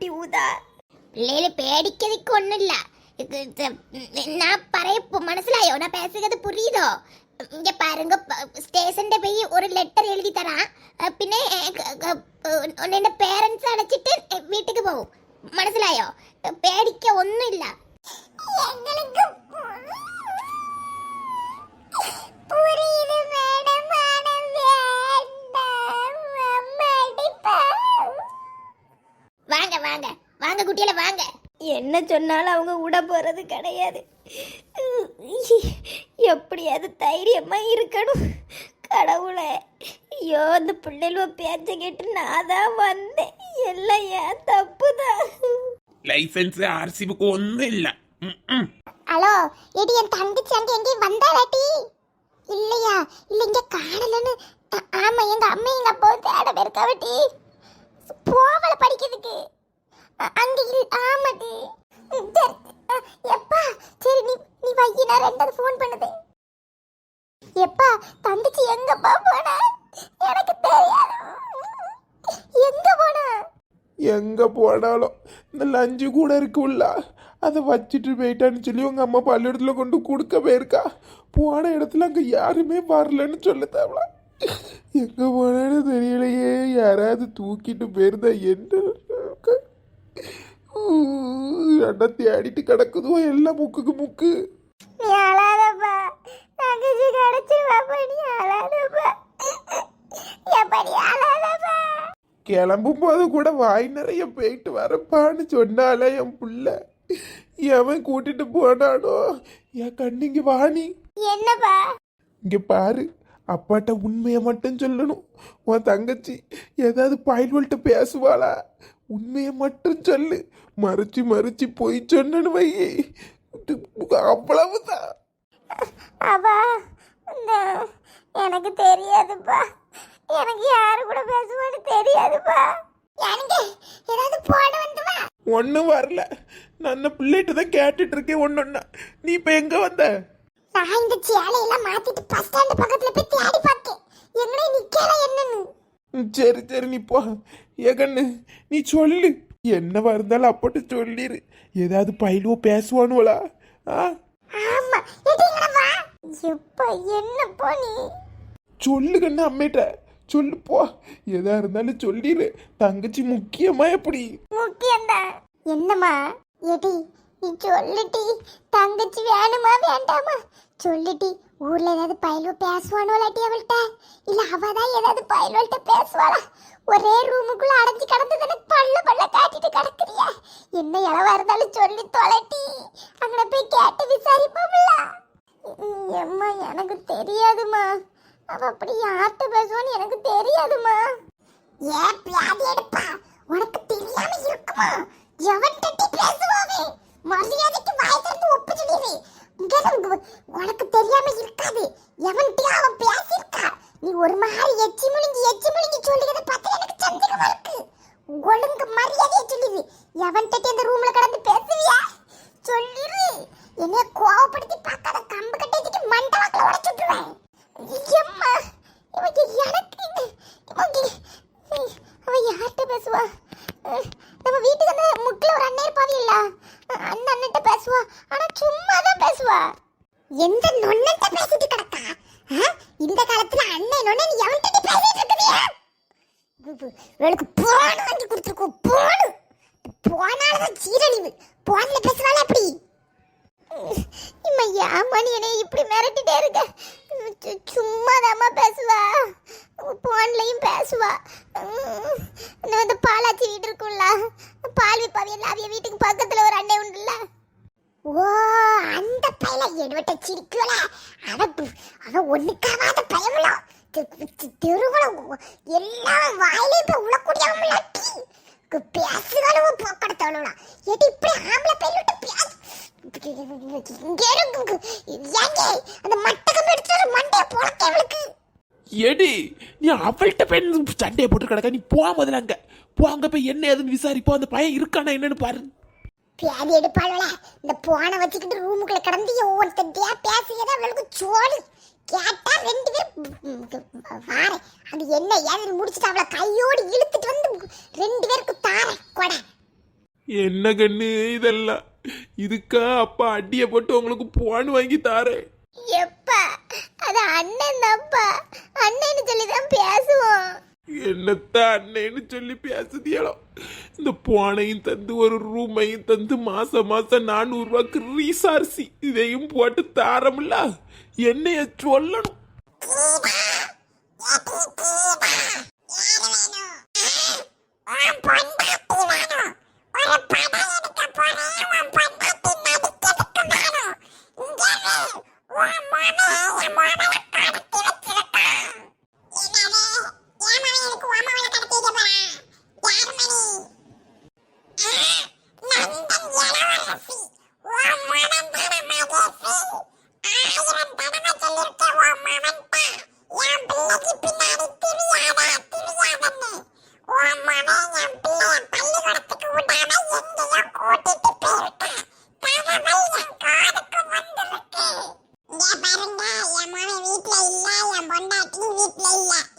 இரியாமட்டி ஊதா. பிள்ளைகள பேடிக்கிறதுக்கு ஒண்ணும் இல்ல நான் பறைய மனசிலாயோ நான் பேசுகிறது புரியுதோ இங்க பாருங்க ஸ்டேஷன்ல போய் ஒரு லெட்டர் எழுதி தரான் பின்ன உன்னோட பேரண்ட்ஸ் அழைச்சிட்டு வீட்டுக்கு போகும் மனசிலாயோ பேடிக்க ஒண்ணும் இல்ல எங்களுக்கு புரியுது மேடம் ஆனா வேண்டாம் அம்மா அடிப்பா வாங்க வாங்க. வாங்க குட்டியில வாங்க. என்ன சொன்னாலும் அவங்க விட போகிறது கிடையாது. எப்படியாவது தைரியமாக இருக்கணும். கடவுளே ஐயோ அந்த பிள்ளைகளுவ பேச்ச கேட்டு நான் தான் வந்தேன். எல்லாம் ஏன் தப்பு தான் லைசன்ஸ் ஆர்சி புக்கு ஒன்றும் இல்லை. ஹலோ எடி என் தங்கச்சி அங்கே எங்கேயும் வந்தாளாட்டி இல்லையா? இல்லை இங்கே காணலன்னு. ஆமாம் எங்கள் அம்மா எங்கள் அப்போ தேட பேருக்காவட்டி போவல படிக்கிறதுக்கு. அங்கே அங்க எப்பா? சரி நீ நீ வை நான் ரெண்டாவது ஃபோன் பண்ணுது. எப்பா தங்கச்சி எங்கப்பா போனா? எனக்கு தெரியாது. எங்க போனா? எங்க போனாலும் இந்த லஞ்சு கூட இருக்குல்ல அதை வச்சுட்டு போயிட்டான்னு சொல்லி உங்க அம்மா பள்ளியிடத்துல கொண்டு கொடுக்க போயிருக்கா. போன இடத்துல அங்க யாருமே வரலன்னு சொல்லுதாவளா எங்க போனான்னு தெரியலையே. யாராவது தூக்கிட்டு போயிருந்தா என்ன? இடம் தேடிட்டு கிடக்குதோ? எல்லாம் முக்குக்கு முக்கு. கிளம்பும் போது கூட வாய் நிறைய போயிட்டு வரப்பான்னு சொன்னாலே என் புள்ள. எவன் கூட்டிட்டு போனானோ? என் கண்ணிங்க வாணி. என்னப்பா? இங்க பாரு. அப்பாட்ட உண்மையை மட்டும் சொல்லணும். உன் தங்கச்சி ஏதாவது பயல்வள்கிட்ட பேசுவாளா? உண்மையை மட்டும் சொல்லு. மறைச்சு மறைச்சு போய் சொன்னனு வை அவ்வளவுதான். இந்த எனக்கு தெரியாதுப்பா. எனக்கு யாரு கூட பேசுவான்னு தெரியாதுப்பா. எனக்கு ஏதாவது போட வந்துவா ஒன்றும் வரல. நான் பிள்ளைகிட்ட தான் கேட்டுட்டு இருக்கேன் ஒன்னொன்னா நீ இப்ப எங்க வந்த? நான் இந்த சேலையெல்லாம் மாத்திட்டு பஸ் ஸ்டாண்ட் பக்கத்துல போய் தேடி பார்த்தேன். எங்கனே நிக்கல என்னன்னு? சரி சரி நீ போ. ஏ கண்ணு நீ சொல்லு. என்னவா இருந்தாலும் அப்பட்டு சொல்லிரு. ஏதாவது பயிலுவோ பேசுவானுவலா ஆ? ஆமா. எடிங்களா வா. எப்பா என்னப்பா நீ? சொல்லு கண்ணு அம்மிட்ட. சொல்லு போ. எதா இருந்தாலும் சொல்லிடு தங்கச்சி முக்கியமா எப்படி? முக்கியம்தான். என்னம்மா? எடி நீ சொல்லுட்டி தங்கச்சி வேணுமா வேண்டாமா? சொல்லுட்டி ஊர்ல ஏதாவது பயலோ பேசுவானோலாட்டி அவள்கிட்ட? இல்ல அவ தான் ஏதாவது பயல்வள்கிட்ட பேசுவாளா? ஒரே ரூமுக்குள்ள அடைஞ்சு கிடந்து தானே பல்ல பல்ல காட்டிட்டு கிடக்குறிய. என்ன இளவா இருந்தாலும் சொல்லி தொலைட்டி. அங்கே போய் கேட்டு விசாரிப்போம்ல. எம்மா எனக்கு தெரியாதுமா அவ அப்படி யார்கிட்ட பேசுவான்னு எனக்கு தெரியாதுமா ஏன் பியாதி எடுப்பா. உனக்கு தெரியாம இருக்குமா? எவன் தட்டி பேசுவாவே மரியாதைக்கு வாய் திறந்து ஒப்பு சொல்லிடு உனக்கு தெரியாம இருக்காது. எவன்கிட்டயும் அவன் பேசியிருக்கா. நீ ஒரு மாதிரி எச்சி முழுங்கி எச்சி முழுங்கி சொல்லுகிறத பார்த்து எனக்கு சந்தேகமா இருக்கு. ஒழுங்கு மரியாதையை சொல்லிடு. எவன்கிட்ட இந்த அந்த ரூம்ல கடந்து பேசுவியா? சொல்லிடு. என்னைய கோவப்படுத்தி பார்க்காத கம்பு கட்டேஜிக்கு மண்டவாக்கில் உடச்சுட்டுருவேன் எம்மா இவங்க எனக்கு இவங்க அவ யார்கிட்ட பேசுவா அஹ், நம்ம வீட்டுக்கு அந்த முக்கில் ஒரு அண்ணன் இருப்பாவி இல்ல அந்த அண்ணன்ட்ட பேசுவா ஆனா சும்மா தான் பேசுவா எந்த நொண்ணன்ட்ட பேசிட்டு கிடக்கா அஹ், இந்த காலத்துல அண்ணன் நொண்ணன் எவன்கிட்ட பேசிட்டு இருக்குதியா இவளுக்கு போன் வாங்கி கொடுத்துருக்கோம் போன் போனாலதான் சீரழிவு போன்ல பேசுவாள் அப்படி இம்மா மணி என்னை இப்படி மிரட்டிட்டே இருக்க. சும்மா தாம்மா பேசுவா. போன்லையும் பேசுவா. இன்னும் இந்த பாலாச்சி வீடு இருக்கும்ல. பால் விப்பாவி எல்லாம் அவிய வீட்டுக்கு பக்கத்தில் ஒரு அண்ணன் உண்டுல்ல. ஓ அந்த பையில எடுவட்ட சிரிக்கல. அவ அவ அந்த பயமலாம். தெருவுல எல்லாம் வாயிலே இப்ப உழக்கூடியவங்களாட்டி பேசுகளும் போக்கடத்தவளா ஏடி இப்படி ஆம்பளை பேர் விட்டு பேசு இங்க இருக்கு. ஏங்க அந்த மட்டகம் எடுத்து மண்டைய போலக்க அவளுக்கு எடி நீ அவள்கிட்ட பெண் சண்டையை போட்டு கிடக்க. நீ போ முதல்ல அங்க. போ அங்க போய் என்ன ஏதுன்னு விசாரிப்போம் அந்த பையன் இருக்கானா என்னன்னு பாரு. பேதி எடுப்பாளவள இந்த போனை வச்சுக்கிட்டு ரூமுக்குள்ள கடந்து ஒவ்வொருத்தையா பேசுகிறதா அவளுக்கு சோறு. கேட்டா ரெண்டு பேர் வார. அது என்ன ஏதுன்னு முடிச்சுட்டு அவளை கையோடு இழுத்துட்டு வந்து ரெண்டு பேருக்கு தார கொடை. என்ன கண்ணு இதெல்லாம்? இதுக்கா அப்பா அடியை போட்டு உங்களுக்கு போன் வாங்கி தாரேன் எப்பா அது அண்ணன் தான்ப்பா. அண்ணன்னு சொல்லி தான் பேசுவோம். என்னத்த அண்ணேன்னு சொல்லி பேசுதியளோ இந்த போனையும் தந்து ஒரு ரூமையும் தந்து மாசம் மாசம் நானூறு ரூபாய்க்கு ரீசார்சி. இதையும் போட்டு தாரமில்ல. என்னைய சொல்லணும்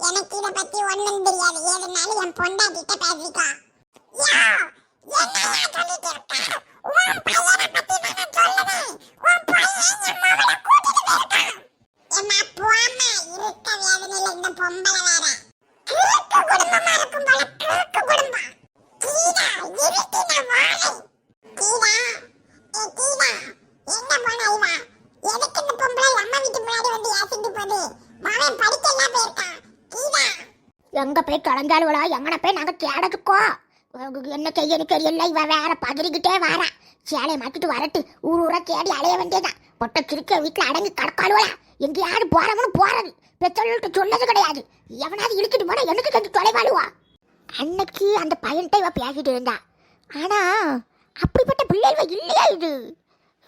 எனக்கு இத பத்தி ஒண்ணும் தெரியாது எதுனாலும் என் பொண்டாட்டிட்ட பேசிக்கோ யா என்னையா சொல்லிட்டு இருக்க உன் பையனை பத்தி நான் சொல்லுவேன் உன் பையன் என் மகளை கூட்டிட்டு போயிருக்கான் எம்மா போம்மா இருக்க வேதனையில இந்த பொம்பளை வேற கிறுக்கு குடும்பமா இருக்கும் போல கிறுக்கு குடும்பம் கீதா இருட்டின வாழை கீதா ஏ கீதா என்ன போன இவா எதுக்கு இந்த பொம்பளை அம்மா வீட்டு முன்னாடி வந்து ஏசிட்டு போகுது மகன் படிக்கலாம் போயிருக்கான் கீதா எங்க போய் தொலைஞ்சாலுவளோ எங்கன போய் நாங்க தேடதுக்கோ என்ன செய்யணும் தெரியல. இவ வேற பதறிக்கிட்டே வாரா. சேலையை மாட்டிட்டு வரட்டு. ஊர் ஊரா தேடி அலைய வேண்டியதான் பொட்டை கிறுக்க வீட்டில் அடங்கி கடக்காளுவலா எங்கேயாவது போறவனு போறது. பெற்றோர்கள்ட்ட சொன்னது கிடையாது. எவனாவது இழுத்துட்டு போனா எனக்கு கொஞ்சம் தொலைவாளுவா? அன்னைக்கு அந்த பையன்கிட்ட இவ பேசிட்டு இருந்தா. ஆனா அப்படிப்பட்ட பிள்ளைவ இல்லையா இது?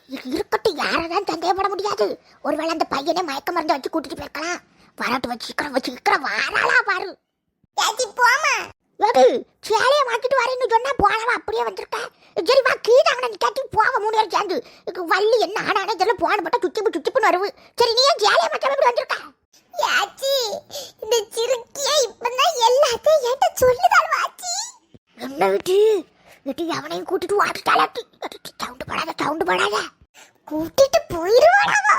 இது இருக்கட்டும். யாரதான் சந்தேகப்பட முடியாது. ஒருவேளை அந்த பையனை மயக்க மருந்து வச்சு கூட்டிட்டு போயிருக்கலாம். வரட்டு வச்சு சீக்கிரம் வச்சு சீக்கிரம் வாராளா பாரு. ஏச்சி போமா ஏடி சேலைய மாத்திட்டு வரேன்னு சொன்னா போனவ அப்படியே வந்திருக்க சரி வா கீழே அவனை கட்டி போவ மூணு பேர் சேர்ந்து. வள்ளி என்ன ஆனானே தெரியல போன பட்டா சுத்தி சுத்திப்புன்னு வருவு. சரி நீ ஏன் சேலைய மாத்தாம இப்படி வந்திருக்க? யாச்சி இந்த சிறுக்கிய இப்பதான் எல்லாத்தையும் என்கிட்ட சொல்லுதாள் வாச்சி. என்ன விட்டு? விட்டு அவனையும் கூட்டிட்டு வாட்டுட்டாளாட்டி சவுண்டு படாத சவுண்டு படாத. கூட்டிட்டு போயிருவாடாவா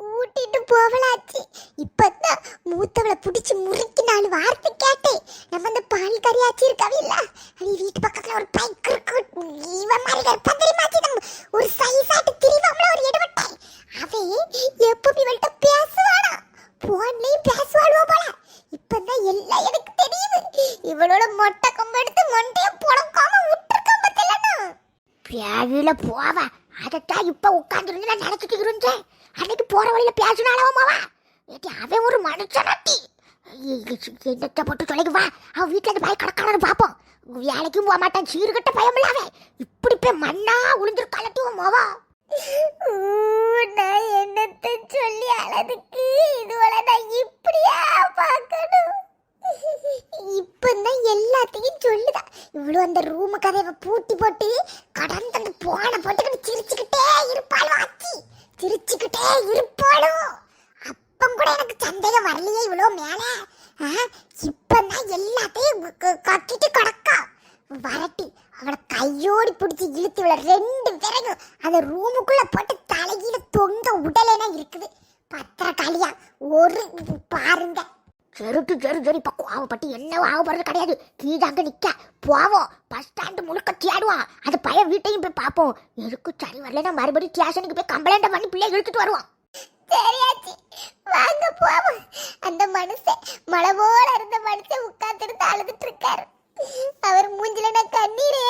கூட்டிட்டு போவலாச்சு இப்பதான் மூத்தவளை பிடிச்சி முறுக்கி நாலு வார்த்தை கேட்டேன். நம்ம அந்த பால் கறியாச்சி இருக்காவே இல்ல அது வீட்டு பக்கத்துல ஒரு பைக் இருக்கு இவன் மாதிரி இருப்பான் தெரியுமாச்சி நம்ம? ஒரு சைஸாட்டு திரிவாமல ஒரு இடவட்டை அவன் எப்போ இவள்கிட்ட பேசுவானா போன்லயும் பேசுவாளுவோ போல. இப்பதான் எல்லாம் எனக்கு தெரியுது. இவளோட மொட்டை கொம்பு எடுத்து மொண்டைய புடக்காம விட்டுருக்கா பத்தலன்னா பேவில போவா. அதைத்தான் இப்ப உட்காந்துருந்து நான் நினைச்சிட்டு இருந்தேன். அன்னைக்கு போற வழியில மாவா ஏட்டி அவன் ஒரு மனுஷனாட்டி என்னத்தை போட்டு சொல்லிக்கு வா. அவன் வீட்டுல இருந்து பாய் கடக்கானு பாப்போம். வேலைக்கும் போக மாட்டான் சீர்கட்ட பயம் இல்லாம இப்படி போய் மண்ணா உளுந்துரு கலட்டுவோம் மோவா. நான் என்னத்த சொல்லி அழதுக்கு இதுவரை நான் இப்படியா பார்க்கணும்? இப்பதான் எல்லாத்தையும் சொல்லுதா. இவ்வளவு அந்த ரூமு கதவை பூட்டி போட்டு கடந்து அந்த போனை போட்டுக்கிட்டு சிரிச்சுக்கிட்டே இருப்பாள் வாச்சி சிரிச்சுக்கிட்டே இருப்பாளும் அப்பம் கூட எனக்கு சந்தேகம் வரலையே இவ்வளவு மேல. இப்பதான் எல்லாத்தையும் கட்டிட்டு கிடக்கா. வரட்டி அவளை கையோடி பிடிச்சி இழுத்து இவளை ரெண்டு பேரையும் அந்த ரூமுக்குள்ள போட்டு தலைகீழ தொங்க உடலேனா இருக்குது. பத்திரக்காளியா ஒரு பாருங்க. செருட்டு செரு சரி இப்போ கோவப்பட்டு என்ன ஆகப்படுறது கிடையாது. கீழாங்க நிக்க. போவோம் பஸ் ஸ்டாண்டு முழுக்க தேடுவான் அது பையன் வீட்டையும் போய் பார்ப்போம். எதுக்கு சரி வரலன்னா மறுபடியும் ஸ்டேஷனுக்கு போய் கம்ப்ளைண்ட் பண்ணி பிள்ளைய இழுத்துட்டு வருவான். சரியாச்சு. வாங்க போவோம். அந்த மனுஷன் மழை போல இருந்த மனுஷன் உட்கார்ந்துட்டு அழுதுட்டு இருக்காரு. அவர் மூஞ்சில நான் கண்ணீரே